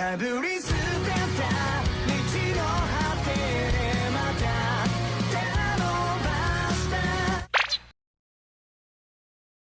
破り捨てた道の果てでまた手伸ばした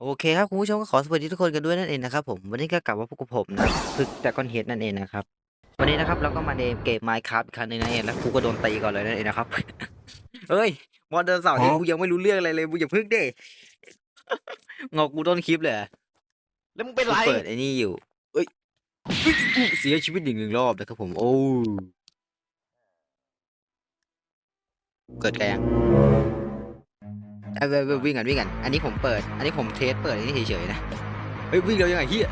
โอเคครับคุณผู้ชมก็ขอสวัสดีทุกคนกันด้วยนั่นเองนะครับผมวันนี้ก็กลับมาพบกับผมนะพึกจากคอนเฮดนั่นเองนะครับ วันนี้นะครับเราก็มาในเกม Minecraft อีกครั้งหนึงนั่นเองแล้วกูก็โดนตีก่อนเลยนั่นเองนะครับ เฮ้ยมอนเดอร์เสาร์นี่กูยังไม่รู้เรื่องอะไรเลยกูอย่าพึ่งเด้ งอกกูต้นคลิปเลยอะ แล้วมึงเป็นไร กูเปิดไอ้นี่อยู่ เสียชีวิตหนึ่งหนึ่งรอบนะครับผม โอ้เกิดไงยังเอ้เววิ่งกันวิ่งกัน อันนี้ผมเปิด อันนี้ผมเทสเปิดอันนี้เฉยๆนะ เฮ้ยวิ่งเร็วยังไงเฮีย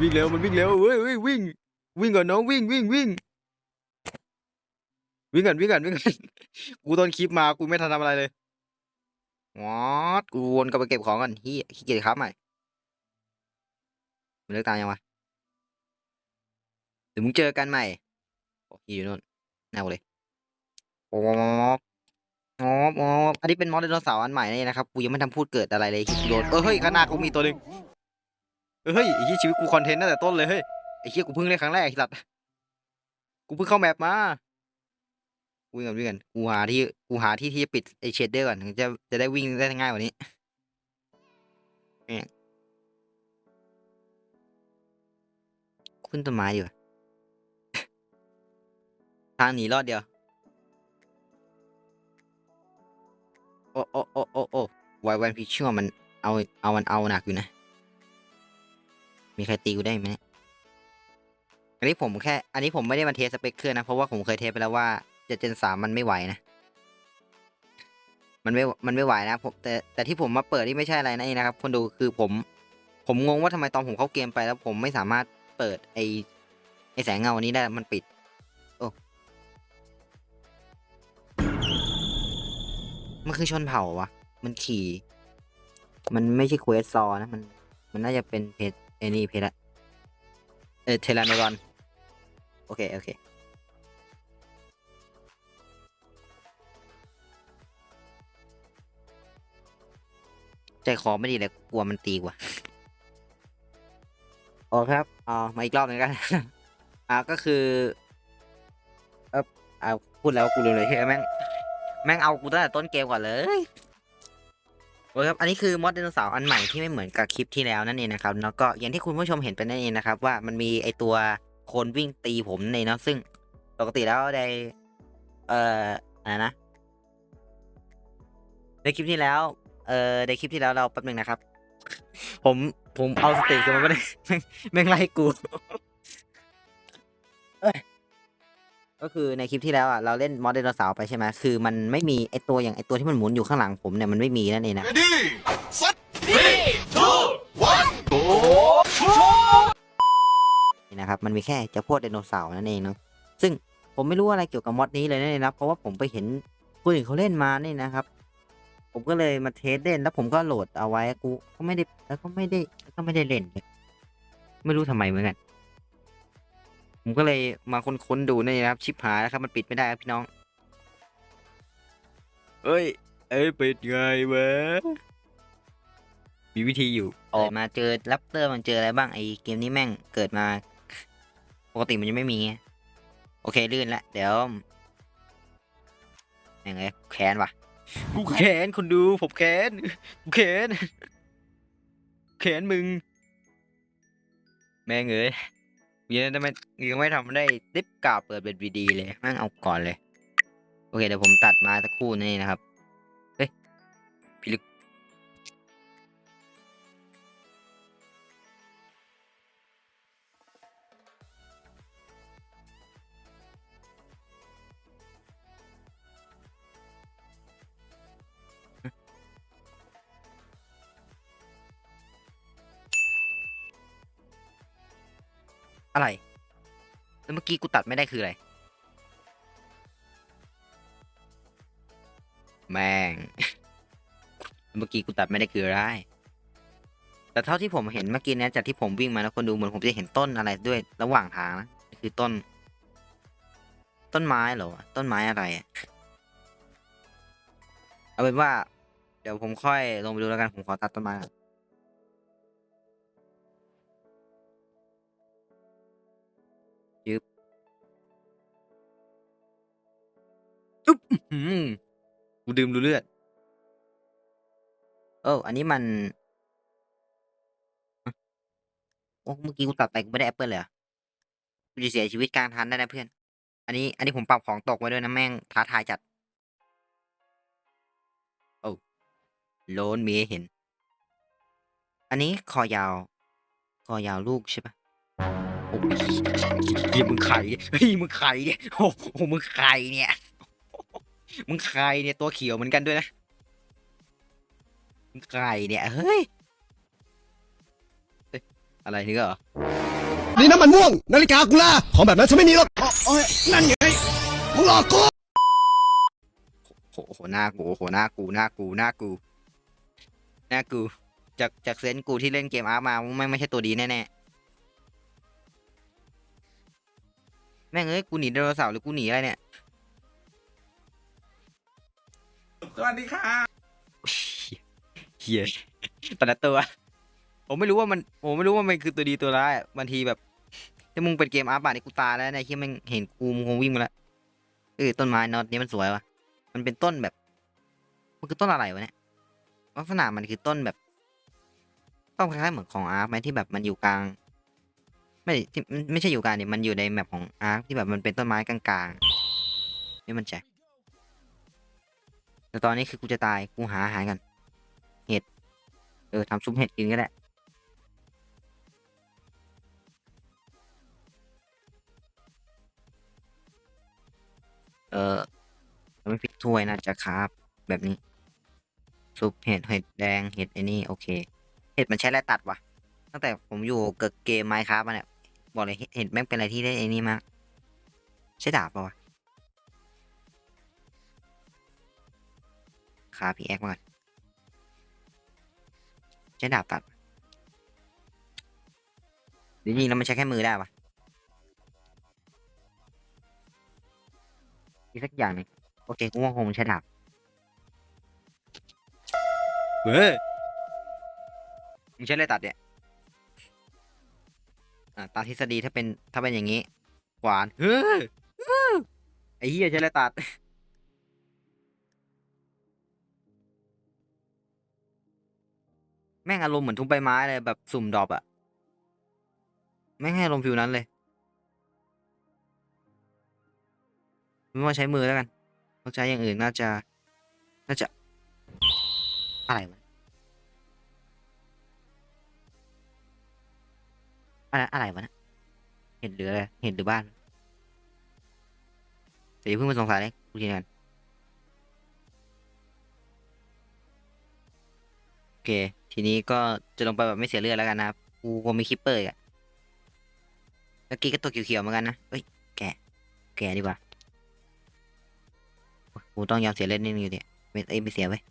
วิ่งเร็วมันวิ่งเร็วเฮ้ยวิ่ง วิ่งก่อนน้องวิ่งวิ่งวิ่งวิ่งก่อนวิ่งก่อนวิ่งก่อนกูตอนคลิปมากูไม่ทันทำอะไรเลยงอดกูวนกลับไปเก็บของก่อนเฮียขี้เกียจครับใหม่ มันเลิกตามยังวะเดี๋ยวมึงเจอกันใหม่โอ้ยอยู่นู่นแนวเลยโอ้บอ๋ออ๋ออันนี้เป็นมอสไดโนเสาร์อันใหม่นี่นะครับ กูยังไม่ทำพูดเกิดอะไรเลยโดนเออเฮ้ยข้างหน้ากูมีตัวหนึ่งเออเฮ้ยไอ้เหี้ยชีวิตกูคอนเทนต์ตั้งแต่ต้นเลยเฮ้ยไอ้เหี้ยกูเพิ่งเล่นครั้งแรกไอ้สัตว์กูเพิ่งเข้าแมปมาวิ่งกันวิ่งกันกูหาที่กูหาที่ที่จะปิดไอ้เชดเดอร์ก่อนถึงจะจะได้วิ่งได้ง่ายกว่านี้ ขึ้นต้นไม้ดีกว่าทางหนีรอดเดียว โอ้โอ้โอ้โอ้โอ้ไววันพิชชั่วมันเอาเอามันเอาหนักอยู่นะ มีใครตีกูได้ไหมอันนี้ผมแค่ อันนี้ผมไม่ได้มาเทสสเปคเครื่องนะ เพราะว่าผมเคยเทสไปแล้วว่าเจ็ดเจนสามมันไม่ไหวนะ มันไม่ มันไม่ไหวนะผมแต่แต่ที่ผมมาเปิดนี่ไม่ใช่อะไรนะเองนะครับ คนดูคือผม ผมงงว่าทำไมตอนผมเข้าเกมไปแล้วผมไม่สามารถ เปิดไอไอแสงเงาอันนี้ได้มันปิด โอ้มันคือชนเผ่าวะมันขี่ มันไม่ใช่เควสซอนะ มัน มันน่าจะเป็นเพจไอ้นี่เพจละเออเทเลนรอน โอเค โอเคใจคอไม่ดีเลยกลัวมันตีกว่า อเคครับเอามาอีกรอบหนึ่งกัน อ่าก็คือ เออเอาพูดแล้วกูลืมเลยเฮ้ยแม่ง แม่งเอากูตั้งแต่ต้นเกมก่อนเลยโอเคครับ อันนี้คือมอดไดโนเสาร์อันใหม่ที่ไม่เหมือนกับคลิปที่แล้วนั่นเองนะครับ แล้วก็อย่างที่คุณผู้ชมเห็นไปนั่นเองนะครับ ว่ามันมีไอตัวคนวิ่งตีผมในเนาะซึ่งปกติแล้วในเอ่ออะไรนะ ในคลิปที่แล้ว เอ่อในคลิปที่แล้วเราแป๊บหนึ่งนะครับ ผมผมเอาสติกันมาไม่ได้แม่งแม่งไล่กูเอ้ยก็คือในคลิปที่แล้วอะเราเล่นมอดไดโนเสาร์ไปใช่ไหมคือมันไม่มีไอตัวอย่างไอตัวที่มันหมุนอยู่ข้างหลังผมเนี่ยมันไม่มีนั่นเองนะ Ready set three two one go นี่นะครับมันมีแค่เจ้าพวกไดโนเสาร์นั่นเองเนาะซึ่งผมไม่รู้อะไรเกี่ยวกับมอดนี้เลยนั่นเองนะเพราะว่าผมไปเห็นคนอื่นเขาเล่นมานี่นะครับ ผมก็เลยมาเทสเล่นแล้วผมก็โหลดเอาไว้กูก็ไม่ได้แล้วก็ไม่ได้แล้วก็ไม่ได้เล่นเลยไม่รู้ทำไมเหมือนกันผมก็เลยมาค้นๆดูนี่นะครับ ชิปหายแล้วครับ มันปิดไม่ได้ครับพี่น้องเอ้ย เอ้ยปิดไงวะมีวิธีอยู่ออกมาเจอแรปเตอร์มันเจออะไรบ้างไอเกมนี้แม่งเกิดมา ปกติมันยังไม่มีไงโอเคลื่นละเดี๋ยวยังไงแค้นวะ กูแค้นคนดูผมแค้นกูแค้นแค้นมึง แม่งเอ้ยยังทำไมยังไม่ทำได้ติ๊บกาเปิดเป็นวีดีเลยแม่งเอาก่อนเลย โอเคเดี๋ยวผมตัดมาสักครู่นี่นะครับ อะไร แล้วเมื่อกี้กูตัดไม่ได้คืออะไร แม่ง เมื่อกี้กูตัดไม่ได้คืออะไร แต่เท่าที่ผมเห็นเมื่อกี้เนี้ยจากที่ผมวิ่งมาแล้วคนดูเหมือนผมจะเห็นต้นอะไรด้วยระหว่างทางนะ คือต้น ต้นไม้เหรอ ต้นไม้อะไรอะเอาเป็นว่า เดี๋ยวผมค่อยลงไปดูแล้วกัน ผมขอตัดต้นไม้ อืมกูดื่มดูเลือดเอออันนี้มันโอ้เมื่อกี้กูตัดไปกูไม่ได้แอปเปิลเลยกูจะเสียชีวิตกลางทันได้นะเพื่อน อันนี้ อันนี้ผมปรับของตกไว้ด้วยนะแม่งท้าทายจัด โอ้โลนมีให้เห็น อันนี้คอยาว คอยาวลูกใช่ปะโอ้เฮียมึงไข่เฮ้ยมึงไข่เนี่ยโอ้โหมึงไข่เนี่ย มึงใครเนี่ยตัวเขียวเหมือนกันด้วยนะมึงใครเนี่ยเฮ้ยเฮ้ยอะไรนี่ก็เหรอนี่น้ำมันม่วง นาฬิกากูล่าของแบบนั้นฉันไม่มีหรอกโอ้ยนั่นไงมึงหลอกกูโหโหหน้ากูโหหน้ากูหน้ากูหน้ากูหน้ากูจากจากเซนส์กูที่เล่นเกมอาร์มาไม่งไม่ใช่ตัวดีแน่ๆแม่งเอ้ยกูหนีไดโนเสาร์หรือกูหนีอะไรเนี่ย วัสดีค่ะเฮียแต่ละตัว ผมไม่รู้ว่ามัน ผมไม่รู้ว่ามันคือตัวดีตัวร้ายบางทีแบบถ้ามึงเป็นเกมอาร์บานี่กูตาแล้วนะที่มันเห็นกูมึงคงวิ่งมาแล้วเออต้นไม้นอตนี้มันสวยวะมันเป็นต้นแบบ มันคือต้นอะไรวะเนี่ยลักษณะมันคือต้นแบบ ต้นคล้ายๆเหมือนของอาร์คไหมที่แบบมันอยู่กลาง ไม่ที่ไม่ใช่อยู่กลางเนี่ยมันอยู่ในแมปของอาร์คที่แบบมันเป็นต้นไม้กลางๆนี่มันใจ แต่ตอนนี้คือกูจะตาย กูหาอาหารกัน เห็ด เออทำซุปเห็ดกินก็ได้ เออไม่ผิดถ้วยน่าจะครับแบบนี้ ซุปเห็ด เห็ดแดง เห็ดไอ้นี่ โอเค เห็ดมันใช้อะไรตัดวะ ตั้งแต่ผมอยู่เกับเกมไมค์ครับมาเนี่ย บอกเลยเห็ดเห็ดแม่งเป็นอะไรที่ได้ไอ้นี่มาก ใช้ดาบปะวะ คาพีแอคมาก่อนใช้ดาบตัดหรือจริงๆแล้วมันใช้แค่มือได้ปะอีกสักอย่างหนึงโอเคกูว่าคงใช้ดาบเฮ้ยมึงใช้อะไรตัดเนี่ยอ่าตามทฤษฎีถ้าเป็นถ้าเป็นอย่างนี้ ขวานเฮ้ยไอ้เหี้ยใช้อะไรตัด แม่งอารมณ์เหมือนทุบใบไม้เลยแบบสุ่มดรอปอะแม่งให้อารมณ์ฟิวนั้นเลยไม่ว่าใช้มือแล้วกันเขาใช้อย่างอื่นน่าจะ น่าจะ อะไรวะอะไรอะไรวะเนะเห็นหรืออะไรเห็นหรือบ้านแต่อย่าเพิ่งมาสงสัยเลยกูยืนยัน เค ทีนี้ก็จะลงไปแบบไม่เสียเลือดแล้วกันนะครับกูคงมีคิปเปอร์อีกอะเมื่อกี้ก็ตัวเขียวๆเหมือนกันนะเฮ้ยแกะแกะดีกว่ากูต้องยอมเสียเลือดนิดนึงอยู่เนี่ยไม่เอ้ยไม่เสียไว้ย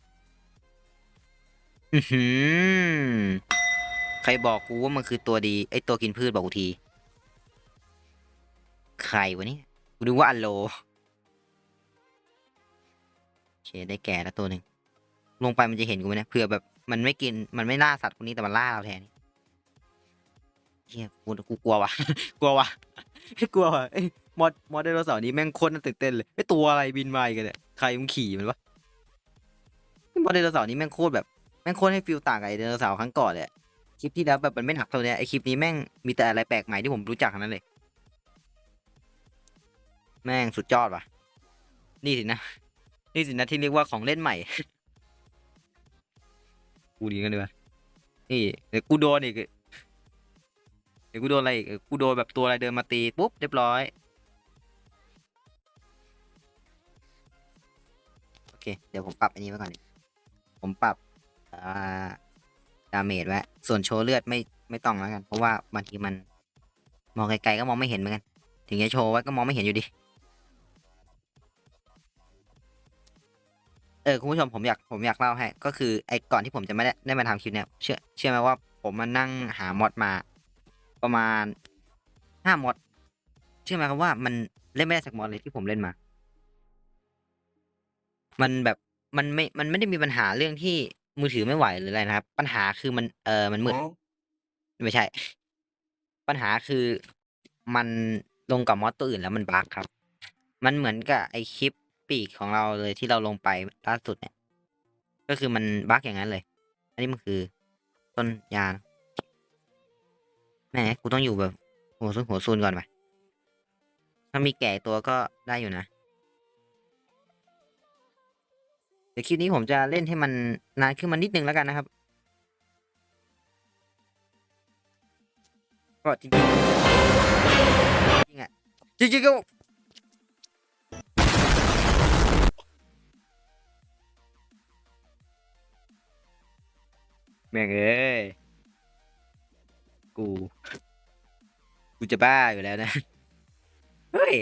อือหือใครบอกกูว่ามันคือตัวดีไอ้ตัวกินพืชบอกกูที ใครวะนี่กูดูว่าอัลโลโอเคได้แก่แล้วตัวหนึ่งลงไปมันจะเห็นกูไหมเนะเผื่อแบบ มันไม่กิน มันไม่ล่าสัตว์คนนี้แต่มันล่าเราแทนเฮียกูกูกลัววะกลัววะกลัววะไอ้ยมอดมอดไดโนเสาร์นี้แม่งโคตรน่าตื่นเต้นเลยไอ้ตัวอะไรบินมาอีกันเนี่ยใครมึงขี่มันวะมอดไดโนเสาร์นี้แม่งโคตรแบบแม่งโคตรให้ฟิลต่างกับไอ้ไดโนเสาร์ครั้งก่อนเลยคลิปที่แล้วแบบมันไม่หนักเท่าเนี้ยไอ้คลิปนี้แม่งมีแต่อะไรแปลกใหม่ที่ผมรู้จักนั้นเลย แม่งสุดยอดว่ะ นี่สินะ นี่สินะที่เรียกว่าของเล่นใหม่ กูดีกันดีกว่านี่เดี๋ยวกูโดนอีกเดี๋ยวกูโดนอะไรอีกกูโดนแบบตัวอะไรเดินมาตีปุ๊บเรียบร้อยโอเคเดี๋ยวผมปรับอันนี้ไว้ก่อนผมปรับดาเมจไว้ส่วนโชว์เลือดไม่ไม่ต้องแล้วกัน เพราะว่าบางทีมันมองไกลๆก็มองไม่เห็นเหมือนกัน ถึงจะโชว์ไว้ก็มองไม่เห็นอยู่ดี เออคุณผู้ชมผมอยากผมอยากเล่าให้ ก็คือไอ้ก่อนที่ผมจะไม่ได้ได้มาทำคลิปเนี่ยเชื่อเชื่อไหมว่าผมมานั่งหามอดมา ประมาณห้ามอดเชื่อไหมครับว่ามันเล่นไม่ได้สักมอดเลยที่ผมเล่นมา มันแบบมันไม่มันไม่ได้มีปัญหาเรื่องที่มือถือไม่ไหวหรืออะไรนะครับ ปัญหาคือมันเออมันมืดไม่ใช่ ปัญหาคือมันลงกับมอดตัวอื่นแล้วมันบั๊กครับ มันเหมือนกับไอคลิป ปีกของเราเลยที่เราลงไปล่าสุดเนี่ย ก็คือมันบั๊กอย่างนั้นเลย อันนี้มันคือ ต้นยาแหมกูต้องอยู่แบบหัวซุนหัวซุนก่อนไปถ้ามีแก่ตัวก็ได้อยู่นะเดี๋ยวคลิปนี้ผมจะเล่นให้มันนานขึ้นมานิดนึงแล้วกันนะครับก็จริงๆจริงๆอะจริงๆก็ แม่งเอ้ย กู กูจะบ้าอยู่แล้วนะ เฮ้ย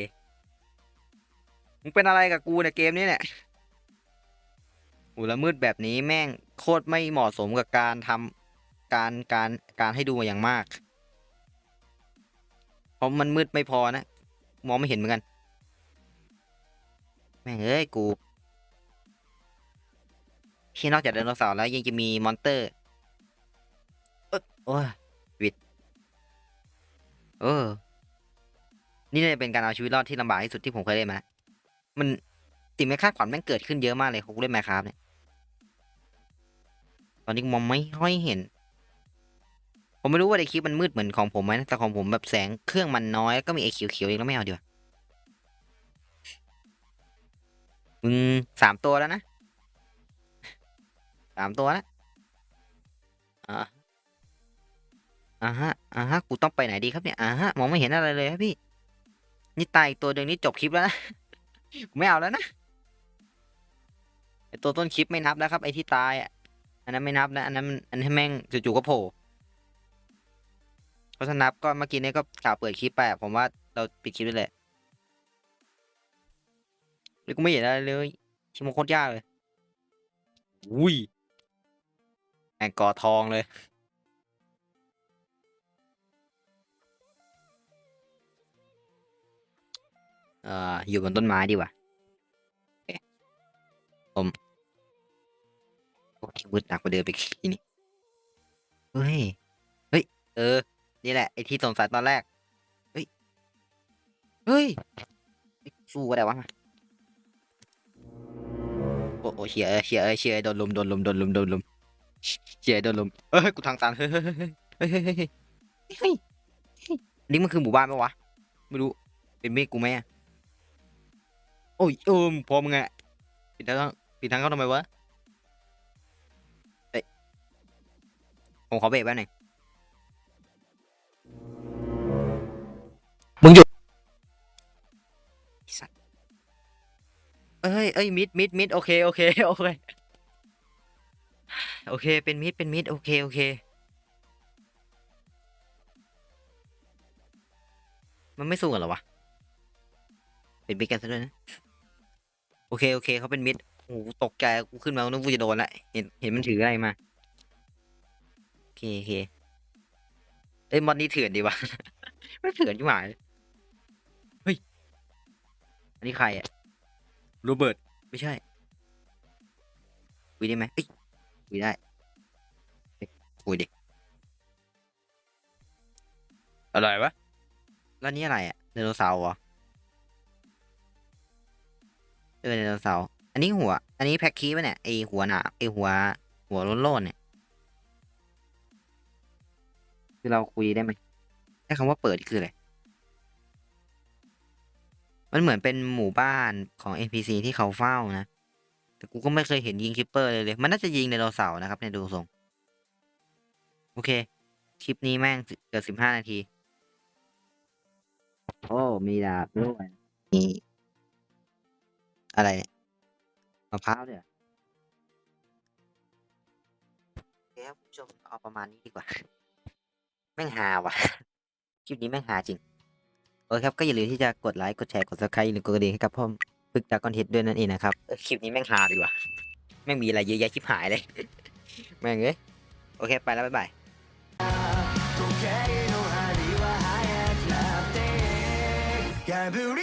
มึงเป็นอะไรกับกูในยเกมนี้เนี่ยโหูละมืดแบบนี้แม่งโคตรไม่เหมาะสมกับการทำการการการให้ดูมาอย่างมาก เพราะมันมืดไม่พอนะ มองไม่เห็นเหมือนกัน แม่งเอ้ยกูที่นอกจากไดโนเสาร์แล้วยังจะมีมอนเตอร์ โอ้ยวิดเออ นี่น่าจะเป็นการเอาชีวิตรอดที่ลำบากที่สุดที่ผมเคยเล่นมา มันสิ่งไม่คาดฝันแม่งเกิดขึ้นเยอะมากเลยของกูเล่นแมครับเนี่ย ตอนนี้มองไม่ค่อยเห็น ผมไม่รู้ว่าในคลิปมันมืดเหมือนของผมไหมแต่ของผมแบบแสงเครื่องมันน้อยแล้วก็มีไอ้เขียวๆเองแล้วไม่เอาดีกว่ามึงสามตัวแล้วนะสามตัวแล้วอ่า อ่าฮะอ่าฮะกูต้องไปไหนดีครับเนี่ยอ่าฮะมองไม่เห็นอะไรเลยครับพี่ นี่ตายอีกตัวเดียวนี้จบคลิปแล้วนะกูไม่เอาแล้วนะไอตัวต้นคลิปไม่นับแล้วครับไอที่ตายอะอันนั้นไม่นับนะอันนั้นอันนั้นแม่งจู่ๆก็โผล่เพราะถ้านับก็เมื่อกี้นี้ก็กล่าวเปิดคลิปไปผมว่าเราปิดคลิปได้เลยหรือกูไม่เห็นอะไรเลยชิมโคตรยากเลย อุ้ยแองกอทองเลย เอ่ออยู่บนต้นไม้ดีกว่าผมโอ้ยมืดหนักกว่าเดิมไปขี้นี่เฮ้ยเฮ้ยเออ นี่แหละไอที่สงสัยตอนแรก เฮ้ย เฮ้ยสู้ก็ได้วะโอ้โหเชียเชียเชียโดนลมโดนลมโดนลมโดนลมเชียโดนลมเอ้ยกูทางตันเฮ้ยเฮ้ยเฮ้ยเฮ้ยเฮ้ยเฮ้ยนี่มันคือหมู่บ้านไหมวะไม่รู้เป็นเมฆกูไหมอะ โอ้ยเออพอมึงอะปิดทางปิดทางเขาทำไมวะเอ้ยผมขอเบรกแป๊บหนึงมึงหยุดสัตว์เอ้ยเอ้ยมิดมิดมิดโอเคโอเคโอเคโอเค เป็นมิดเป็นมิดโอเคโอเค มันไม่สู้กันเหรอวะเป็นมิดกันซะด้วยนะ โอเคโอเคเขาเป็นมิดโอ้โหตกใจกูขึ้นมานึกว่าจะโดนละเห็นเห็นมันถืออะไรมาโอเคโอเคเอ้ยมอนนี้เถื่อนดีวะไม่เถื่อนจิ๋หมายเฮ้ยอันนี้ใครอะโรเบิร์ตไม่ใช่คุยได้ไหมเอ้ยคุยได้เฮ้ยคุยดิอะไรวะแล้วนี่อะไรอะไดโนเสาร์เหรอ เออไดโนเสาร์อันนี้หัว อันนี้แพ็กคีปะเนี่ยไอหัวหนาไอหัว หัวโล้นๆเนี่ย คือเราคุยได้ไหมใช้คำว่าเปิดคืออะไร มันเหมือนเป็นหมู่บ้านของ NPC ที่เขาเฝ้านะ แต่กูก็ไม่เคยเห็นยิงคิปเปอร์เลยเลย มันน่าจะยิงไดโนเสาร์นะครับเนี่ยดูทรง โอเค คลิปนี้แม่งเกือบสิบห้านาที โอ้ มีดาบด้วยมี อะไรเนี่ยมะพร้าวเนี่ยเหรอโอเคครับคุณผู้ชมเอาประมาณนี้ดีกว่า แม่งหาว่ะ คลิปนี้แม่งหาจริง โอเคครับ ก็อย่าลืมที่จะกดไลค์ กดแชร์ กด subscribe หรือกดกระดิ่งให้กับพ่อมฝึกจากคอนเทนต์ด้วยนั่นเองนะครับเออคลิปนี้แม่งหาดีกว่า แม่งมีอะไรเยอะแยะชิบหายเลย แม่งเอ้ย โอเค ไปแล้ว บ๊ายบาย 時計の針は速くなって破り